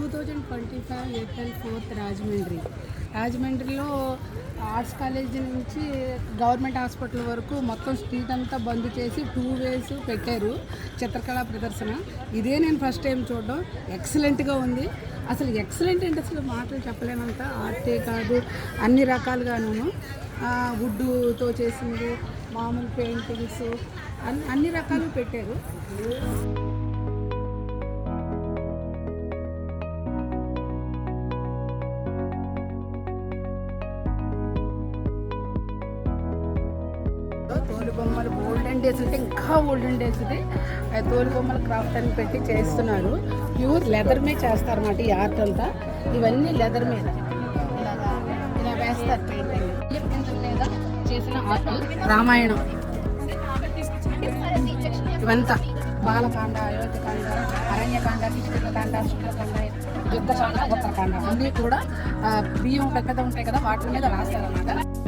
Two thousand twenty five April fourth Rajahmundry. రాజమండ్రిలో arts college నుంచి government hospital వరకు మొత్తం స్ట్రీట్ అంతా బంద్ చేసి టూ వేస్ పెట్టారు చిత్రకళా ప్రదర్శన. ఇదే నేను ఫస్ట్ టైం చూడడం. ఎక్సలెంట్గా ఉంది. అసలు ఎక్సలెంట్ అంటే అసలు మాటలు చెప్పలేనంత ఆర్టే కాదు అన్ని రకాలుగాను వుడ్డుతో చేసింది మామూలు పెయింటింగ్స్ అన్ని అన్ని రకాలు పెట్టారు. తోలు బొమ్మలు ఓల్డెన్ డేస్ అంటే ఇంకా ఓల్డెన్ డేస్ ఇది. తోలు బొమ్మల క్రాఫ్ట్ అని పెట్టి చేస్తున్నారు ప్యూర్ లెదర్ మీద చేస్తారు అన్నమాట ఈ ఆర్ట్ అంతా. ఇవన్నీ లెదర్ మీద ఇలా వేస్తారు పెయింటింగ్. మీద చేసిన ఆర్ట్ రామాయణం. ఇవంతా. బాలకాండ అయోధ్యకాండ అరణ్యకాండ కిష్కిందకాండ శుక్లకాండ యుద్ధకాండ ఉత్తరకాండ. అన్నీ కూడా బియ్యం పెద్దగా ఉంటాయి కదా వాటి మీద రాస్తారన్నమాట.